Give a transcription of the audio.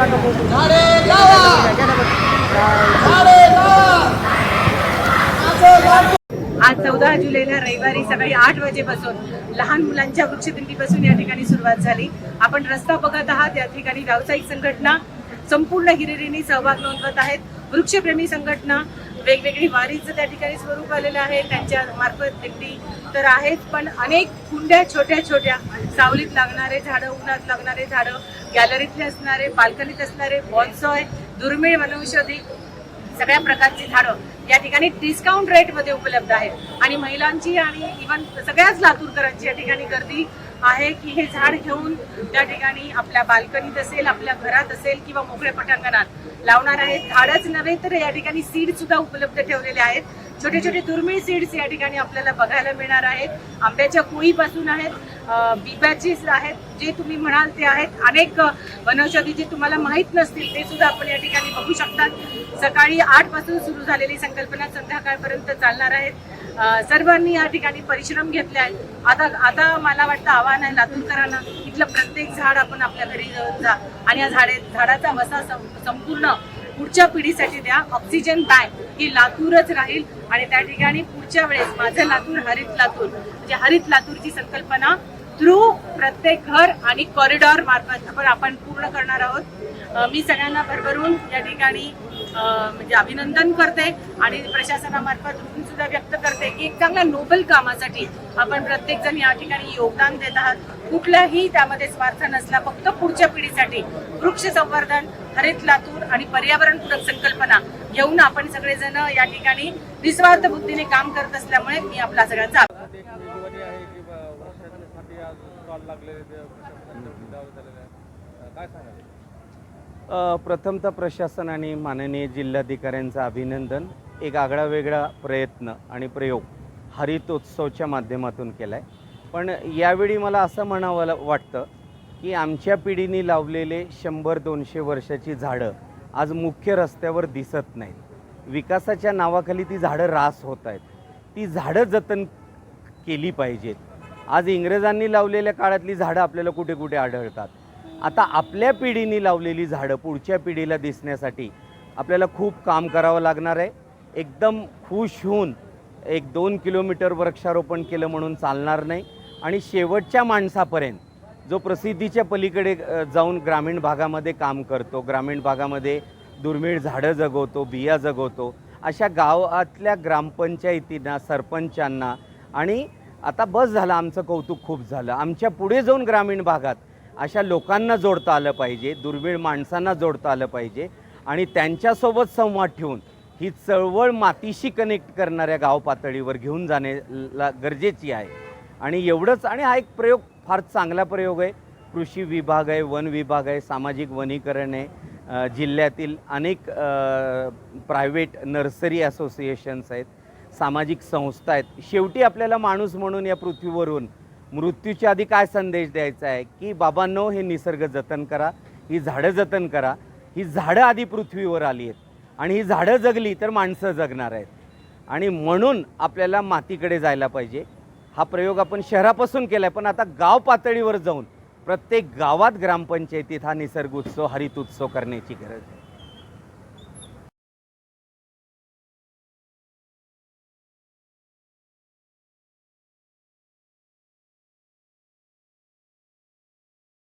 आज चौदा जुलैला रविवारी सकाळी आठ वाजेपासून लहान मुलांच्या वृक्षदिंडीपासून या ठिकाणी सुरुवात झाली. आपण रस्ता बघत आहात या ठिकाणी व्यावसायिक संघटना संपूर्ण हिरिरीने सहभाग नोंदवत आहेत. वृक्षप्रेमी संघटना वेगवेगळी वारीचं त्या ठिकाणी स्वरूप आलेलं आहे. त्यांच्या मार्फत अगदी तर आहेत पण अनेक कुंड्या छोट्या छोट्या सावलीत लागणारे झाडं उन्हात लागणारे झाडं गॅलरीतले असणारे बाल्कनीत असणारे बॉन्सॉय दुर्मिळ वनौषधी सगळ्या प्रकारची झाडं या ठिकाणी डिस्काउंट रेटमध्ये उपलब्ध आहेत. आणि महिलांची आणि इव्हन सगळ्याच लातूरकरांची या ठिकाणी गर्दी आहे की हे झाड घेऊन त्या ठिकाणी आपल्या बाल्कनीत असेल आपल्या घरात असेल किंवा मोकळ्या पटांगणात लावणार आहेत. झाडच नव्हे तर या ठिकाणी सीड सुद्धा उपलब्ध ठेवलेले आहेत. छोटे छोटे दुर्मिळ सीड्स या ठिकाणी आपल्याला बघायला मिळणार आहेत. आंब्याच्या कुळीपासून आहेत. बी बॅचेस आहेत जे तुम्ही म्हणाल ते आहेत. अनेक वनौषधी जे तुम्हाला माहीत नसतील ते सुद्धा आपण या ठिकाणी बघू शकतात. सकाळी आठपासून सुरू झालेली संकल्पना संध्याकाळपर्यंत चालणार आहेत. सर्वांनी या ठिकाणी परिश्रम घेतले आहेत. आता आता मला वाटतं आव्हान आहे लातूरकरांना इथलं प्रत्येक झाड आपण आपल्या घरी जा. आणि या झाडे झाडाचा वसा संपूर्ण पुढच्या पिढीसाठी द्या. ऑक्सिजन बँक ही लातूरच राहील. आणि त्या ठिकाणी पुढच्या वेळेस माझं लातूर हरित लातूर म्हणजे हरित लातूरची संकल्पना थ्रू प्रत्येक घर आणि कॉरिडॉर मार्फत आपण आपण पूर्ण करणार आहोत. मी सगळ्यांना भरभरून या ठिकाणी म्हणजे अभिनंदन करते आणि प्रशासनामार्फत ऋण सुद्धा व्यक्त करते की एक चांगल्या नोबल कामासाठी आपण प्रत्येक जण या ठिकाणी योगदान देत आहात. कुठलाही त्यामध्ये स्वार्थ नसला फक्त पुढच्या पिढीसाठी वृक्ष संवर्धन हरित लातूर आणि पर्यावरणपूरक संकल्पना घेऊन आपण सगळेजण या ठिकाणी निस्वार्थ बुद्धीने काम करत असल्यामुळे मी आपला सगळ्यांचा प्रथमतः प्रशासन आणि माननीय जिल्हाधिकाऱ्यांचं अभिनंदन. एक आगळा वेगळा प्रयत्न आणि प्रयोग हरितोत्सवच्या माध्यमातून केला आहे पण यावेळी मला असं म्हणावं वाटतं की आमच्या पिढीने लावलेले शंभर दोनशे वर्षाची झाडं आज मुख्य रस्त्यावर दिसत नाहीत. विकासाच्या नावाखाली ती झाडं रास होत आहेत. ती झाडं जतन केली पाहिजेत. आज इंग्रजांनी लावलेल्या काळातली झाडं आपल्याला कुठे कुठे आढळतात. आता आपल्या पिढीने लावलेली झाडं पुढच्या पिढीला दिसण्यासाठी आपल्याला खूप काम करावं लागणार आहे. एकदम खुश होऊन एक दोन किलोमीटर वृक्षारोपण केलं म्हणून चालणार नाही. आणि शेवटच्या माणसापर्यंत जो प्रसिद्धीच्या पलीकडे जाऊन ग्रामीण भागामध्ये काम करतो ग्रामीण भागामध्ये दुर्मिळ झाडं जगवतो बिया जगवतो अशा गावातल्या ग्रामपंचायतींना सरपंचांना आणि आता बस झालं आमचं कौतुक खूप झालं. आमच्या पुढे जाऊन ग्रामीण भागात अशा लोकांना जोडता आलं पाहिजे दुर्मिळ माणसांना जोडता आलं पाहिजे आणि त्यांच्यासोबत संवाद ठेवून ही चळवळ मातीशी कनेक्ट करणाऱ्या गाव पातळीवर घेऊन जाणे गरजेची आहे. आणि एवढंच आणि हा एक प्रयोग फार चांगला प्रयोग आहे. कृषी विभाग आहे वन विभाग आहे सामाजिक वनीकरण आहे. जिल्ह्यातील अनेक प्रायव्हेट नर्सरी असोसिएशन्स आहेत. सामाजिक संस्था आहेत. शेवटी आपल्याला माणूस म्हणून या पृथ्वीवरून मृत्यूच्या आधी काय संदेश द्यायचा आहे? की बाबांनो हे निसर्ग जतन करा ही झाडं जतन करा. ही झाडं आधी पृथ्वीवर आली आहेत. आणि ही झाडं जगली तर माणसं जगणार आहेत. आणि म्हणून आपल्याला मातीकडे जायला पाहिजे. हा प्रयोग आपण शहरापासून केला आहे पण आता गाव पातळीवर जाऊन प्रत्येक गावात ग्रामपंचायतीत हा निसर्ग उत्सव हरित उत्सव करण्याची गरज आहे.